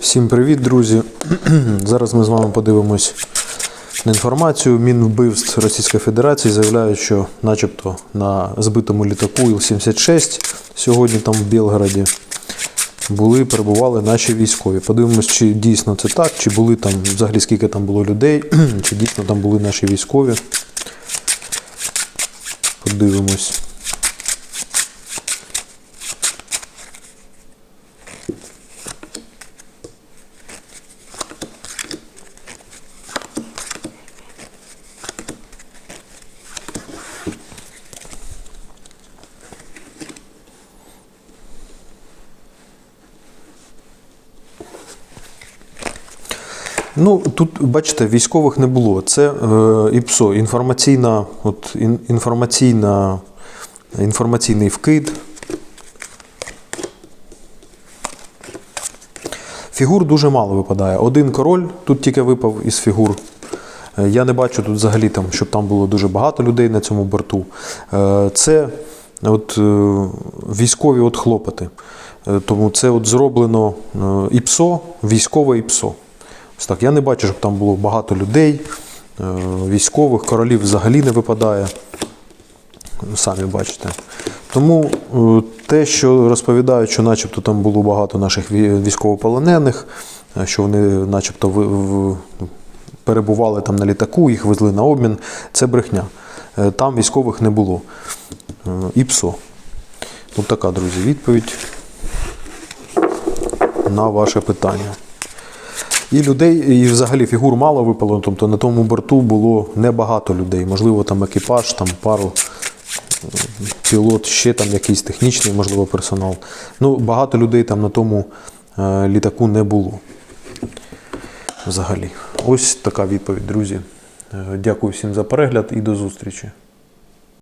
Всім привіт, друзі! Зараз ми з вами подивимось на інформацію. Мінвбивств Російської Федерації заявляють, що начебто на збитому літаку Іл-76 сьогодні там в Білгороді були, перебували наші військові. Подивимось, чи дійсно це так, чи були там взагалі скільки там було людей, чи дійсно там були наші військові. Подивимось. Ну, тут, бачите, військових не було. Це е, ІПСО, інформаційна, от, ін, інформаційна, інформаційний вкид. Фігур дуже мало випадає. Один король тут тільки випав із фігур. Е, Я не бачу тут взагалі, там, щоб там було дуже багато людей на цьому борту. Е, Це от, е, військові от хлопоти. Тому це от зроблено ІПСО, військове ІПСО. Ось так. Я не бачу, щоб там було багато людей, е, військових, королів взагалі не випадає. Самі бачите. Тому е, те, що розповідають, що начебто там було багато наших військовополонених, е, що вони начебто в- перебували там на літаку, їх везли на обмін, це брехня. Там військових не було. Е, ІПСО. Ось така, друзі, відповідь на ваше питання. І людей, і взагалі фігур мало випало, тобто на тому борту було небагато людей. Можливо, там екіпаж, там пару е, пілот, ще там якийсь технічний, можливо, персонал. Ну, багато людей там на тому е, літаку не було. Взагалі. Ось така відповідь, друзі. Е, Дякую всім за перегляд і до зустрічі.